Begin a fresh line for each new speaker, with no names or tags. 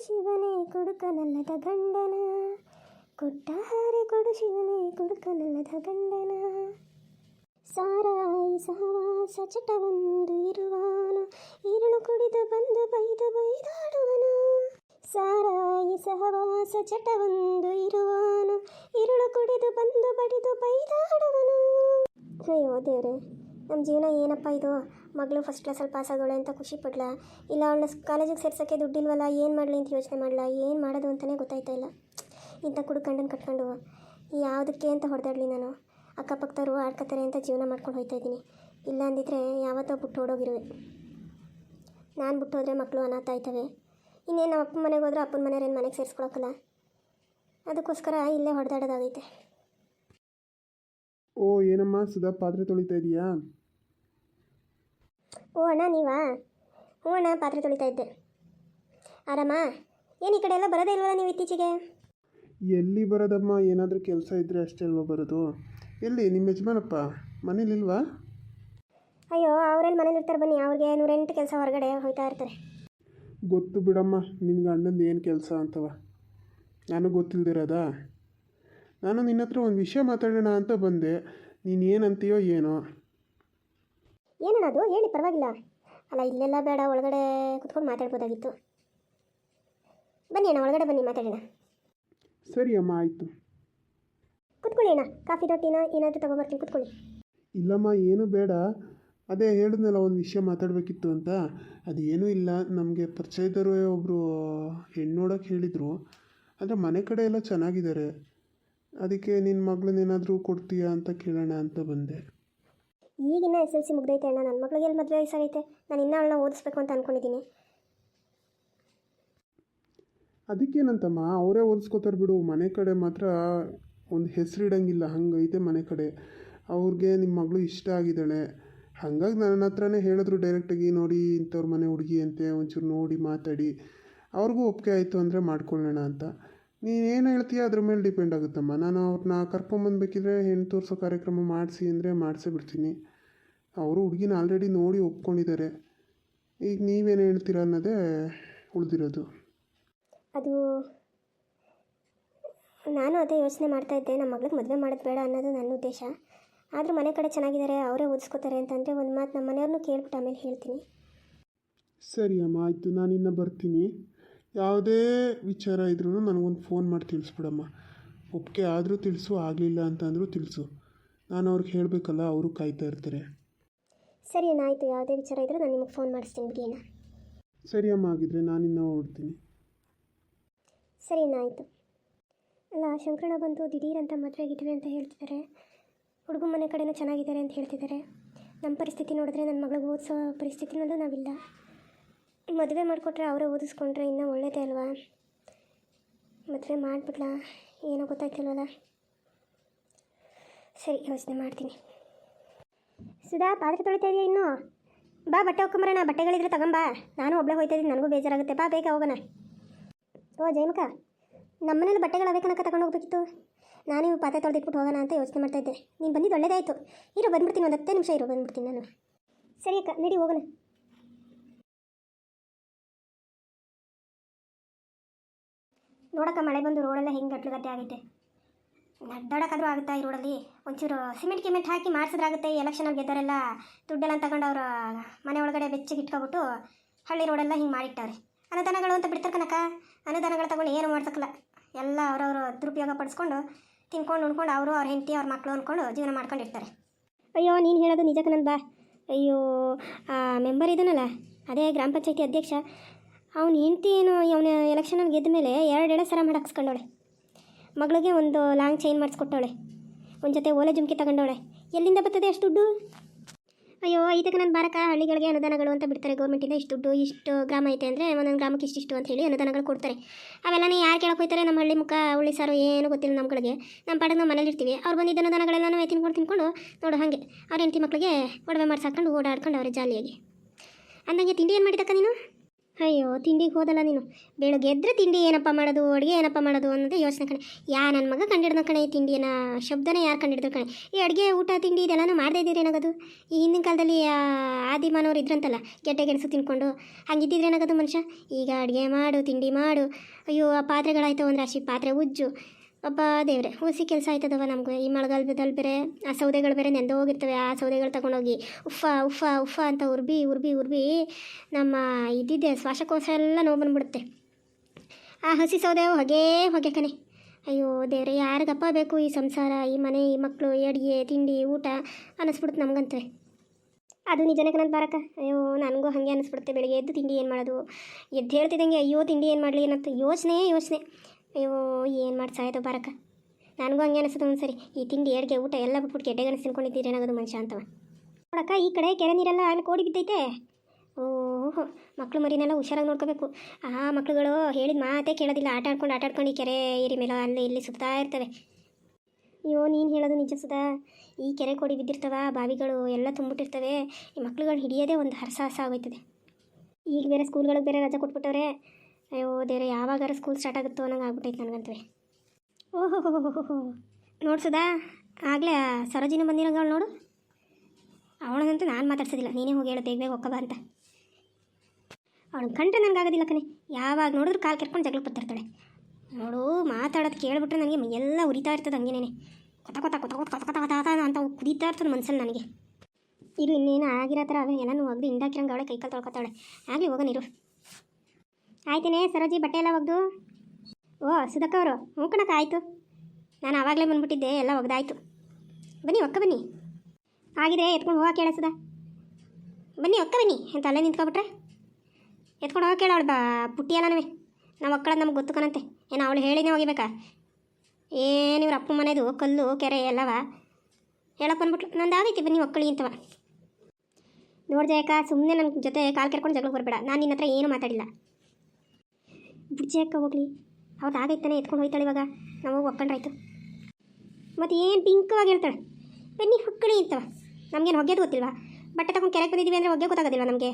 ಶಿವನೇ ಕುಡುಕನಲ್ಲದ ಗಂಡನ. ಕೊಟ್ಟ ಹಾರೆ ಕೊಡು ಶಿವನೇ ಕುಡುಕನಲ್ಲದ ಗಂಡನ. ಸಾರಾಯಿ ಸಹವಾಸ ಚಟವೊಂದು ಇರುವಾನು. ಇರುಳು ಕುಡಿದು ಬಂದು ಬೈದು ಬೈದಾಡುವನು. ಸಾರಾಯಿ ಸಹವಾಸ ಚಟವೊಂದು ಇರುವಾನು. ಇರುಳು ಕುಡಿದು ಬಂದು ಬಡಿದು ಬೈದಾಡುವನು. ಅಯ್ಯೋ ದೇವರೇ. ನಮ್ಮ ಜೀವನ ಏನಪ್ಪ ಇದು? ಮಗಳು ಫಸ್ಟ್ ಕ್ಲಾಸಲ್ಲಿ ಪಾಸ್ ಆಗೋಳೆ ಅಂತ ಖುಷಿ ಪಡ್ಲಾ? ಇಲ್ಲ ಅವಳನ್ನ ಕಾಲೇಜಿಗೆ ಸೇರ್ಸೋಕ್ಕೆ ದುಡ್ಡಿಲ್ವಲ್ಲ, ಏನು ಮಾಡಲಿ ಅಂತ ಯೋಚನೆ ಮಾಡಲ? ಏನು ಮಾಡೋದು ಅಂತಲೇ ಗೊತ್ತಾಯ್ತಾ ಇಲ್ಲ. ಇಂಥ ಕುಡ್ಕಂಡನ್ನು ಕಟ್ಕೊಂಡು ಯಾವುದಕ್ಕೆ ಅಂತ ಹೊಡೆದಾಡಲಿ ನಾನು? ಅಕ್ಕಪಕ್ಕದವರು ಆಡ್ಕೋತಾರೆ ಅಂತ ಜೀವನ ಮಾಡ್ಕೊಂಡು ಹೋಗ್ತಾ ಇದ್ದೀನಿ. ಇಲ್ಲ ಅಂದಿದ್ರೆ ಯಾವತ್ತೋ ಬಿಟ್ಟು ಓಡೋಗಿರುವೆ. ನಾನು ಬಿಟ್ಟು ಹೋದರೆ ಮಕ್ಕಳು ಅನಾಥ ಆಯ್ತವೆ. ಇನ್ನೇನು ನಮ್ಮ ಅಪ್ಪನ ಮನೆಗೆ ಹೋದ್ರೆ ಅಪ್ಪನ ಮನೆಯವ್ರೇನು ಮನೆಗೆ ಸೇರಿಸ್ಕೊಳಕ್ಕಲ್ಲ? ಅದಕ್ಕೋಸ್ಕರ ಇಲ್ಲೇ ಹೊಡೆದಾಡೋದಾಗೈತೆ.
ಓ, ಏನಮ್ಮ ಸುಧಾ ಪಾತ್ರೆ ತೊಳಿತಾ ಇದೀಯಾ?
ಓ ಅಣ್ಣ ನೀವಾ? ಹ್ಞೂ ಅಣ್ಣ ಪಾತ್ರೆ ತೊಳಿತಾ ಇದ್ದೆ. ಆರಾಮ? ಏನು ಈ ಕಡೆ ಎಲ್ಲ ಬರೋದೇ ಇಲ್ವಲ್ಲ ನೀವು ಇತ್ತೀಚೆಗೆ?
ಎಲ್ಲಿ ಬರೋದಮ್ಮ? ಏನಾದರೂ ಕೆಲಸ ಇದ್ದರೆ ಅಷ್ಟೇ ಅಲ್ವಾ ಬರೋದು? ಎಲ್ಲಿ ನಿಮ್ಮ ಯಜಮಾನಪ್ಪ? ಮನೇಲಿಲ್ವಾ
ಅಯ್ಯೋ ಅವರೆಲ್ಲಿ ಮನೇಲಿ ಇರ್ತಾರೆ ಬನ್ನಿ. ಅವ್ರಿಗೆ ನೂರೆಂಟು ಕೆಲಸ ಹೊರಗಡೆ ಹೋಗ್ತಾ ಇರ್ತಾರೆ.
ಗೊತ್ತು ಬಿಡಮ್ಮ ನಿಮ್ಗೆ ಅಣ್ಣಂದು ಏನು ಕೆಲಸ ಅಂತವ. ನಾನು ಗೊತ್ತಿಲ್ದಿರೋದಾ? ನಾನು ನಿನ್ನ ಹತ್ರ ಒಂದು ವಿಷಯ ಮಾತಾಡೋಣ ಅಂತ ಬಂದೆ. ನೀನು ಏನಂತೀಯೋ ಏನೋ.
ಏನಣ್ಣ ಅದು? ಹೇಳಿ ಪರವಾಗಿಲ್ಲ. ಅಲ್ಲ ಇಲ್ಲೆಲ್ಲ ಬೇಡ ಒಳಗಡೆ ಕುತ್ಕೊಂಡು ಮಾತಾಡ್ಬೋದಾಗಿತ್ತು. ಬನ್ನಿ ಅಣ್ಣ ಒಳಗಡೆ ಬನ್ನಿ ಮಾತಾಡೋಣ.
ಸರಿ ಅಮ್ಮ ಆಯಿತು.
ಕುತ್ಕೊಳ್ಳಿ ಅಣ್ಣ ಕಾಫಿ ರೊಟ್ಟಿನ ಏನಾದರೂ ತೊಗೊಂಬರ್ತೀನಿ ಕುತ್ಕೊಳ್ಳಿ.
ಇಲ್ಲಮ್ಮ ಏನು ಬೇಡ. ಅದೇ ಹೇಳಿದ್ನಲ್ಲ ಒಂದು ವಿಷಯ ಮಾತಾಡಬೇಕಿತ್ತು ಅಂತ. ಅದು ಏನೂ ಇಲ್ಲ. ನಮಗೆ ಪರಿಚಯದವರು ಒಬ್ಬರು ಹೆಣ್ಣು ನೋಡೋಕೆ ಹೇಳಿದರು. ಆದರೆ ಮನೆ ಕಡೆ ಎಲ್ಲ ಚೆನ್ನಾಗಿದ್ದಾರೆ. ಅದಕ್ಕೆ ನಿನ್ನ ಮಗಳನ್ನೇನಾದರೂ ಕೊಡ್ತೀಯಾ ಅಂತ ಕೇಳೋಣ ಅಂತ ಬಂದೆ.
ಈಗಿನ್ನ ಎಸ್ ಎಲ್ ಸಿ ಮುಗ್ದೈತೆ ಅಣ್ಣ. ನನ್ನ ಮಗಳಿಗೆ ಎಲ್ಲಿ ಮದುವೆ ವಯಸ್ಸಾಗೈತೆ? ನಾನು ಇನ್ನೂ ಅವಳನ್ನ ಓದಿಸ್ಬೇಕು ಅಂತ ಅಂದ್ಕೊಂಡಿದ್ದೀನಿ
ಅದಕ್ಕೇನಂತಮ್ಮ? ಅವರೇ ಓದಿಸ್ಕೋತಾರೆ ಬಿಡು. ಮನೆ ಕಡೆ ಮಾತ್ರ ಒಂದು ಹೆಸರಿಡಂಗಿಲ್ಲ ಹಂಗೈತೆ ಮನೆ ಕಡೆ. ಅವ್ರಿಗೆ ನಿಮ್ಮ ಮಗಳು ಇಷ್ಟ ಆಗಿದ್ದಾಳೆ. ಹಾಗಾಗಿ ನನ್ನ ಹತ್ರನೇ ಹೇಳಿದ್ರು ಡೈರೆಕ್ಟಾಗಿ ನೋಡಿ, ಇಂಥವ್ರ ಮನೆ ಹುಡುಗಿ ಅಂತೆ, ಒಂಚೂರು ನೋಡಿ, ಮಾತಾಡಿ. ಅವ್ರಿಗೂ ಒಪ್ಪಿಗೆ ಆಯಿತು ಅಂದರೆ ಮಾಡ್ಕೊಳ್ಳೋಣ ಅಂತ. ನೀನೇನು ಹೇಳ್ತೀಯ? ಅದ್ರ ಮೇಲೆ ಡಿಪೆಂಡ್ ಆಗುತ್ತಮ್ಮ. ನಾನು ಅವ್ರನ್ನ ಕರ್ಕೊಂಬಂದ್ಬೇಕಿದ್ರೆ ಹೆಣ್ಣು ತೋರಿಸೋ ಕಾರ್ಯಕ್ರಮ ಮಾಡಿಸಿ ಅಂದರೆ ಮಾಡಿಸೇ ಬಿಡ್ತೀನಿ. ಅವರು ಹುಡುಗಿನ ಆಲ್ರೆಡಿ ನೋಡಿ ಒಪ್ಕೊಂಡಿದ್ದಾರೆ. ಈಗ ನೀವೇನು ಹೇಳ್ತೀರ ಅನ್ನೋದೇ ಉಳಿದಿರೋದು.
ಅದು ನಾನು ಅದೇ ಯೋಚನೆ ಮಾಡ್ತಾ ಇದ್ದೆ ನಮ್ಮ ಮಗಳಿಗೆ ಮದುವೆ ಮಾಡೋದು ಬೇಡ ಅನ್ನೋದು ನನ್ನ ಉದ್ದೇಶ. ಆದರೂ ಮನೆ ಕಡೆ ಚೆನ್ನಾಗಿದ್ದಾರೆ ಅವರೇ ಓದಿಸ್ಕೋತಾರೆ ಅಂತಂದರೆ ಒಂದು ಮಾತು ನಮ್ಮ ಮನೆಯವ್ರನ್ನೂ ಕೇಳ್ಬಿಟ್ಟು ಆಮೇಲೆ ಹೇಳ್ತೀನಿ.
ಸರಿ ಅಮ್ಮ ಆಯಿತು ನಾನಿನ್ನು ಬರ್ತೀನಿ. ಯಾವುದೇ ವಿಚಾರ ಇದ್ರೂ ನನಗೊಂದು ಫೋನ್ ಮಾಡಿ ತಿಳಿಸ್ಬಿಡಮ್ಮ. ಒಪ್ಪಿಗೆ ಆದರೂ ತಿಳಿಸು ಆಗಲಿಲ್ಲ ಅಂತಂದರೂ ತಿಳಿಸು. ನಾನು ಅವ್ರಿಗೆ ಹೇಳಬೇಕಲ್ಲ ಅವರು ಕಾಯ್ತಾ ಇರ್ತಾರೆ.
ಸರಿ ಅಣ್ಣ ಆಯಿತು. ಯಾವುದೇ ವಿಚಾರ ಇದ್ದರೂ ನಾನು ನಿಮಗೆ ಫೋನ್ ಮಾಡಿಸ್ತೀನಿ ಬಿಡಿ ಅಣ್ಣ.
ಸರಿ ಅಮ್ಮ ಆಗಿದ್ರೆ ನಾನಿನ್ನ ಹೊರಡ್ತೀನಿ
ಸರಿ ಅಣ್ಣ ಆಯಿತು. ಅಲ್ಲ ಶಂಕರಣ್ಣ ಬಂದು ದಿಢೀರಂತ ಅಂತ ಮದುವೆ ಆಗಿದ್ದೀವಿ ಅಂತ ಹೇಳ್ತಿದ್ದಾರೆ. ಹುಡುಗ ಮನೆ ಕಡೆನೂ ಚೆನ್ನಾಗಿದ್ದಾರೆ ಅಂತ ಹೇಳ್ತಿದ್ದಾರೆ. ನಮ್ಮ ಪರಿಸ್ಥಿತಿ ನೋಡಿದ್ರೆ ನನ್ನ ಮಗಳಿಗೆ ಓದಿಸೋ ಪರಿಸ್ಥಿತಿನಲ್ಲೂ ನಾವಿಲ್ಲ. ಮದುವೆ ಮಾಡಿಕೊಟ್ರೆ ಅವರೇ ಓದಿಸ್ಕೊಂಡ್ರೆ ಇನ್ನೂ ಒಳ್ಳೇದೇ ಅಲ್ವಾ? ಮದುವೆ ಮಾಡಿಬಿಡ್ಲಾ ಏನೋ ಗೊತ್ತಾಯ್ತಿಲ್ವಲ್ಲ ಸರಿ ಯೋಚನೆ ಮಾಡ್ತೀನಿ. ಸುಧಾ ಪಾತ್ರೆ ತೊಳಿತಾ ಇದೆಯಾ ಇನ್ನೂ? ಬಾ, ಬಟ್ಟೆ ಹೋಗ್ಕೊಂಬರೋಣ ಬಟ್ಟೆಗಳಿದ್ರೆ ತಗೊಂಬಾ ನಾನು ಒಬ್ಬಳೆ ಹೋಯ್ತಾ ಇದ್ದೀನಿ ನನಗೂ ಬೇಜಾರಾಗುತ್ತೆ. ಬಾ, ಬೇಗ ಹೋಗೋಣ. ಓ ಜಯಮಕ ನಮ್ಮನೇಲಿ ಬಟ್ಟೆಗಳು ಅವೇ ಕನಕ ತಗೊಂಡು ಹೋಗ್ಬೇಕಿತ್ತು. ನಾನು ಇವು ಪಾತ್ರೆ ತೊಳೆದಿಟ್ಬಿಟ್ಟು ಹೋಗೋಣ ಅಂತ ಯೋಚನೆ ಮಾಡ್ತಾ ಇದ್ದೆ. ನೀನು ಬಂದಿದ್ದು ಒಳ್ಳೇದಾಯಿತು. ಇರೋ, ಬಂದ್ಬಿಡ್ತೀನಿ. ಒಂದು ಹತ್ತೇ ನಿಮಿಷ ಇರೋ, ಬಂದ್ಬಿಡ್ತೀನಿ ನಾನು. ಸರಿ ಅಕ್ಕ, ನಡಿ, ಹೋಗೋಣ. ನೋಡಕ್ಕ, ಮಳೆ ಬಂದು ರೋಡೆಲ್ಲ ಹೆಂಗೆ ಗಟ್ಲು ಗಟ್ಟೆ ಆಗೈತೆ. ನಡ್ದಾಡಕ್ಕಾದ್ರೂ ಆಗುತ್ತಾ ಈ ರೋಡಲ್ಲಿ? ಒಂಚೂರು ಸಿಮೆಂಟ್ ಗಿಮೆಂಟ್ ಹಾಕಿ ಮಾಡಿಸಿದ್ರಾಗುತ್ತೆ ಎಲೆಕ್ಷನಲ್ಲಿ ಗೆದ್ದವರೆಲ್ಲ ದುಡ್ಡೆಲ್ಲ ತಗೊಂಡು ಅವ್ರ ಮನೆ ಒಳಗಡೆ ಬೆಚ್ಚಗೆ ಇಟ್ಕೊಬಿಟ್ಟು ಹಳ್ಳಿ ರೋಡೆಲ್ಲ ಹಿಂಗೆ ಮಾಡಿಟ್ಟವ್ರೆ. ಅನುದಾನಗಳು ಅಂತ ಬಿಡ್ತಾರೆ ಕನಕ ಅನುದಾನಗಳು ತಗೊಂಡು ಏನು ಮಾಡ್ಸಕ್ಕಲ್ಲ. ಎಲ್ಲ ಅವರವರು ದುರುಪಯೋಗ ಪಡಿಸ್ಕೊಂಡು ತಿನ್ಕೊಂಡು ಉಣ್ಕೊಂಡು ಅವರು ಅವ್ರ ಹೆಂಡತಿ ಅವ್ರ ಮಕ್ಕಳು ಅಂದ್ಕೊಂಡು ಜೀವನ ಮಾಡ್ಕೊಂಡಿರ್ತಾರೆ. ಅಯ್ಯೋ, ನೀನು ಹೇಳೋದು ನಿಜಕ್ಕೆ ನನ್ನ ಬಾ. ಅಯ್ಯೋ, ಆ ಮೆಂಬರ್ ಇದನ್ನಲ್ಲ ಅದೇ ಗ್ರಾಮ ಪಂಚಾಯತಿ ಅಧ್ಯಕ್ಷ. ಅವ್ನ ಹೆಂಡತಿ ಏನು ಅವನ ಎಲೆಕ್ಷನಲ್ಲಿ ಗೆದ್ದ ಮೇಲೆ ಎರಡು ಎಳೆ ಸರ ಮಾಡಿ ಹಾಕ್ಸ್ಕೊಂಡವಳೆ. ಮಗಳಿಗೆ ಒಂದು ಲಾಂಗ್ ಚೈನ್ ಮಾಡಿಸ್ಕೊಟ್ಟವಳೆ. ಒಂದು ಜೊತೆ ಓಲೆ ಜುಮ್ಕಿ ತಗೊಂಡವಳೆ. ಎಲ್ಲಿಂದ ಬರ್ತದೆ ಅಷ್ಟು ದುಡ್ಡು? ಅಯ್ಯೋ, ಇದಕ್ಕೆ ನನ್ನ ಬಾರಕ ಹಳ್ಳಿಗಳಿಗೆ ಅನುದಾನಗಳು ಅಂತ ಬಿಡ್ತಾರೆ. ಗೌರ್ಮೆಂಟಿಂದ ಇಷ್ಟು ದುಡ್ಡು, ಇಷ್ಟು ಗ್ರಾಮ ಐತೆ ಅಂದರೆ ಒಂದೊಂದು ಗ್ರಾಮಕ್ಕೆ ಇಷ್ಟಿಷ್ಟು ಅಂತ ಹೇಳಿ ಅನುದಾನಗಳು ಕೊಡ್ತಾರೆ. ಅವೆಲ್ಲನೇ ಯಾರು ಕೇಳಕ್ಕೆ ಹೋಗ್ತಾರೆ ನಮ್ಮ ಹಳ್ಳಿ ಮುಖ, ಹುಳಿ ಸಾರು ಏನು ಗೊತ್ತಿಲ್ಲ ನಮ್ಮಗಳಿಗೆ ನಮ್ಮ ಪಾಡಿಗೆ ನಾವು ಮನೇಲಿ ಇರ್ತೀವಿ. ಅವ್ರು ಬಂದಿದ್ದ ಅನುದಾನಗಳೆಲ್ಲ ತಿನ್ಕೊಂಡು ತಿನ್ಕೊಂಡು ನೋಡು ಹಾಗೆ. ಅವ್ರ ಹೆಂಡತಿ ಮಕ್ಕಳಿಗೆ ಒಡವೆ ಮಾಡ್ಸಾಕೊಂಡು ಓಡಾಡ್ಕೊಂಡು ಅವರೇ ಜಾಲಿಯಾಗಿ. ಅಂದಂಗೆ ತಿಂಡಿ ಏನು ಮಾಡಿದಕ್ಕ ನೀನು? ಅಯ್ಯೋ ತಿಂಡಿಗೆ ಹೋದಲ್ಲ ನೀನು. ಬೆಳಗ್ಗೆ ಎದ್ರೆ ತಿಂಡಿ ಏನಪ್ಪ ಮಾಡೋದು, ಅಡುಗೆ ಏನಪ್ಪ ಮಾಡೋದು ಅನ್ನೋದು ಯೋಚನೆ ಕಣೆ. ಯಾ ನನ್ನ ಮಗ ಕಂಡಿಡ್ದ ಕಣೆ ಈ ತಿಂಡಿನ ಶಬ್ದನೇ ಯಾರು ಕಂಡಿಡ್ದು ಕಣೆ. ಈ ಅಡುಗೆ, ಊಟ, ತಿಂಡಿ ಇದೆಲ್ಲನೂ ಮಾಡದೇ ಇದ್ದೀರಿ ಏನಾಗೋದು? ಈ ಹಿಂದಿನ ಕಾಲದಲ್ಲಿ ಆದಿ ಆದಿಮಾನವ್ರು ಇದ್ರಂತಲ್ಲ, ಗೆಡ್ಡೆ ಗೆಣಸು ತಿನ್ಕೊಂಡು, ಹಂಗಿದ್ದಿದ್ರೆ ಏನಾಗೋದು ಮನುಷ್ಯ? ಈಗ ಅಡುಗೆ ಮಾಡು, ತಿಂಡಿ ಮಾಡು. ಅಯ್ಯೋ, ಆ ಪಾತ್ರೆಗಳಾಯ್ತು ಅಂದ್ರೆ ಅಷ್ಟು ಪಾತ್ರೆ ಉಜ್ಜು. ಅಬ್ಬಾ ದೇವ್ರೆ ಹುಸಿ ಕೆಲಸ ಆಯ್ತದವ ನಮಗೂ. ಈ ಮಳೆಗಾಲದಲ್ಲಿ ಬೇರೆ, ಆ ಸೌದೆಗಳು ಬೇರೆ ನೆಂದು ಹೋಗಿರ್ತವೆ. ಆ ಸೌದೆಗಳು ತಗೊಂಡೋಗಿ ಉಫ್ಫ ಉಫ್ಫ ಉಫ್ಫ ಅಂತ ಉರ್ಬಿ ಉರ್ಬಿ ಉರ್ಬಿ ನಮ್ಮ ಇದ್ದಿದ್ದೆ ಶ್ವಾಸಕೋಶ ಎಲ್ಲ ನೋವು ಬಂದ್ಬಿಡುತ್ತೆ. ಆ ಹಸಿ ಸೌದೆ ಹೊಗೆ ಹೊಗೆ ಕಣೆ. ಅಯ್ಯೋ ದೇವ್ರೆ ಯಾರಿಗಪ್ಪ ಬೇಕು ಈ ಸಂಸಾರ, ಈ ಮನೆ, ಈ ಮಕ್ಕಳು ಈ ಅಡುಗೆ, ತಿಂಡಿ, ಊಟ ಅನ್ನಿಸ್ಬಿಡುತ್ತೆ ನಮಗಂತೂ. ಅದು ನಿಜನೇ ಕಣಂತ ಬಾರಕ್ಕ. ಅಯ್ಯೋ ನನಗೂ ಹಾಗೆ ಅನ್ನಿಸ್ಬಿಡುತ್ತೆ. ಬೆಳಿಗ್ಗೆ ಎದ್ದು ತಿಂಡಿ ಏನು ಮಾಡೋದು? ಎದ್ದು ಹೇಳ್ತಿದ್ದಂಗೆ, ಅಯ್ಯೋ ತಿಂಡಿ ಏನು ಮಾಡಲಿ ಅನ್ನೋದು ಯೋಚನೆ ಯೋಚನೆ. ಅಯ್ಯೋ, ಏನು ಮಾಡಿ ಬರಕ ಬಾರಕ್ಕ. ನನಗೂ ಹಂಗೆ ಒಂದು ಸರಿ ಈ ತಿಂಡಿ, ಅಡುಗೆ, ಊಟ ಎಲ್ಲ ಬಿಟ್ಬಿಟ್ಟು ಗೆಡ್ಡೆ ತಿನ್ಕೊಂಡಿದ್ದೀರಿ ಏನಾಗೋದು ಮನುಷ್ಯ ಅಂತವ. ನೋಡಕ್ಕ, ಈ ಕಡೆ ಕೆರೆ ನೀರೆಲ್ಲ ಅಲ್ಲಿ ಕೋಡಿ ಬಿದ್ದೈತೆ. ಓಹೋ, ಮಕ್ಳು ಮರಿನೆಲ್ಲ ಹುಷಾರಾಗಿ ನೋಡ್ಕೋಬೇಕು. ಆ ಮಕ್ಳುಗಳು ಹೇಳಿದ ಮಾತೇ ಕೇಳೋದಿಲ್ಲ. ಆಟ ಆಡ್ಕೊಂಡು ಆಟ ಆಡ್ಕೊಂಡು ಈ ಕೆರೆ ಏರಿ ಮೇಲೆ ಅಲ್ಲಿ ಇಲ್ಲಿ ಸುತ್ತಾ ಇರ್ತವೆ. ಅಯ್ಯೋ, ನೀನು ಹೇಳೋದು ನಿಜ ಸುಧಾ. ಈ ಕೆರೆ ಕೋಡಿ ಬಿದ್ದಿರ್ತವ, ಬಾವಿಗಳು ಎಲ್ಲ ತುಂಬಿಟ್ಟಿರ್ತವೆ. ಈ ಮಕ್ಳುಗಳು ಹಿಡಿಯೋದೇ ಒಂದು ಹರಸಾಹಸ ಆಗೋಯ್ತದೆ. ಈಗ ಬೇರೆ ಸ್ಕೂಲ್ಗಳಿಗೆ ಬೇರೆ ರಜೆ ಕೊಟ್ಬಿಟ್ಟವ್ರೆ. ಅಯ್ಯೋ, ದೇವ್ರೆ, ಯಾವಾಗಾರ ಸ್ಕೂಲ್ ಸ್ಟಾರ್ಟ್ ಆಗುತ್ತೋ ಅನ್ನಂಗೆ ಆಗ್ಬಿಟ್ಟೈತೆ ನನಗಂತವೆ ಓಹೋ ನೋಡು ಸುಧಾ, ಆಗಲೇ ಸರೋಜಿನ ಬಂದಿರೋಗಳು ನೋಡು. ಅವಳನ್ನಂತೂ ನಾನು ಮಾತಾಡ್ಸೋದಿಲ್ಲ, ನೀನೇ ಹೋಗಿ ಹೇಳು, ಬೇಗ ಬೇಗ ಹೋಗಬ ಅಂತ. ಅವಳು ಕಂಡ್ರೆ ನನಗಾಗೋದಿಲ್ಲ ಕಣೆ. ಯಾವಾಗ ನೋಡಿದ್ರು ಕಾಲು ಕೆರ್ಕೊಂಡು ಜಗಳ ಬರ್ತಿರ್ತಾಳೆ ನೋಡು, ಮಾತಾಡೋದು ಕೇಳಿಬಿಟ್ರೆ ನನಗೆ ಎಲ್ಲ ಉರಿತಾ ಇರ್ತದೆ ಹಂಗೇನೇ ಕೊತ ಕೊತ ಕೊತ ಕೊತ ಕೊತ ಕೊತ ಕೊತ ಅಂತ ಕುದೀತಾ ಇರ್ತದೆ ಮನ್ಸಲ್ಲಿ ನನಗೆ. ಇರು, ಇನ್ನೇನು ಆಗಿರೋ ಥರ ಅವೇ ಏನೂ ಒಗ್ದು ಹಿಂದಾಕಿರಂಗೆ ಅವಳೆ ಕೈಕಾಲು ತೊಳ್ಕೊತಾಳೆ. ಆಗಲಿ ಹೋಗೋಣ ಇರು ಆಯ್ತೇನೆ, ಸರೋಜಿ ಬಟ್ಟೆ ಎಲ್ಲ ಒಗ್ದು. ಓ, ಸುಧಕ್ಕ ಅವರು, ಹ್ಞೂ ಕಣಕ್ಕ, ಆಯಿತು. ನಾನು ಆವಾಗಲೇ ಬಂದ್ಬಿಟ್ಟಿದ್ದೆ, ಎಲ್ಲ ಒಗ್ದಾಯ್ತು. ಬನ್ನಿ, ಒಕ್ಕ ಬನ್ನಿ. ಆಗಿದೆ, ಎತ್ಕೊಂಡು ಹೋಗಕ್ಕೆ ಸುಧಾ. ಬನ್ನಿ, ಒಕ್ಕ ಬನ್ನಿ, ಅಂತ ಅಲ್ಲೇ ನಿಂತ್ಕೊಬಿಟ್ರೆ ಎತ್ಕೊಂಡು ಹೋಗಕ್ಕೆ ಅವಳು ಬಾ, ಪುಟ್ಟಿ ನಮಗೆ ನಾವು. ಒಕ್ಕಳದು ನಮ್ಗೆ ಗೊತ್ತು ಕಣಂತೆ. ಏನು ಅವಳು ಹೇಳಿನೇ ಹೋಗಿಬೇಕಾ? ಏನು ಇವ್ರ ಅಪ್ಪ ಮನೆದು ಕಲ್ಲು, ಕೆರೆ ಎಲ್ಲವ? ಹೇಳಕ್ಕೆ ಬಂದ್ಬಿಟ್ಲು. ನಂದು ಆಗೈತಿ, ಬನ್ನಿ ಒಕ್ಕಳಿ ಅಂತವ ನೋಡಿದೆ ಅಕ್ಕ ಸುಮ್ಮನೆ ನನ್ನ ಜೊತೆ ಕಾಲು ಕೆರ್ಕೊಂಡು ಜಗಳ ಬರಬೇಡ. ನಾನು ನಿನ್ನ ಹತ್ರ ಏನೂ ಮಾತಾಡಿಲ್ಲ. ಬುಜ್ಜಿ ಅಕ್ಕ ಹೋಗ್ಲಿ. ಹೌದು, ಆಗೈತಾನೆ, ಎತ್ಕೊಂಡು ಹೋಯ್ತಾಳೆ ಇವಾಗ. ನಾವು ಒಕ್ಕಂಡ್ರಾಯ್ತು ಮತ್ತು ಏನು ಪಿಂಕವಾಗಿ ಹೇಳ್ತಾಳೆ? ಬನ್ನಿ ಹುಕ್ಕಳಿ ಅಂತವ ನಮಗೇನು ಹೊಗೆದು ಗೊತ್ತಿಲ್ವಾ? ಬಟ್ಟೆ ತಗೊಂಡು ಕೆರೆಗೆ ಬಂದಿದ್ದೀವಿ ಅಂದರೆ ಹೊಗೆ ಗೊತ್ತಾಗೋದಿಲ್ವಾ ನಮಗೆ?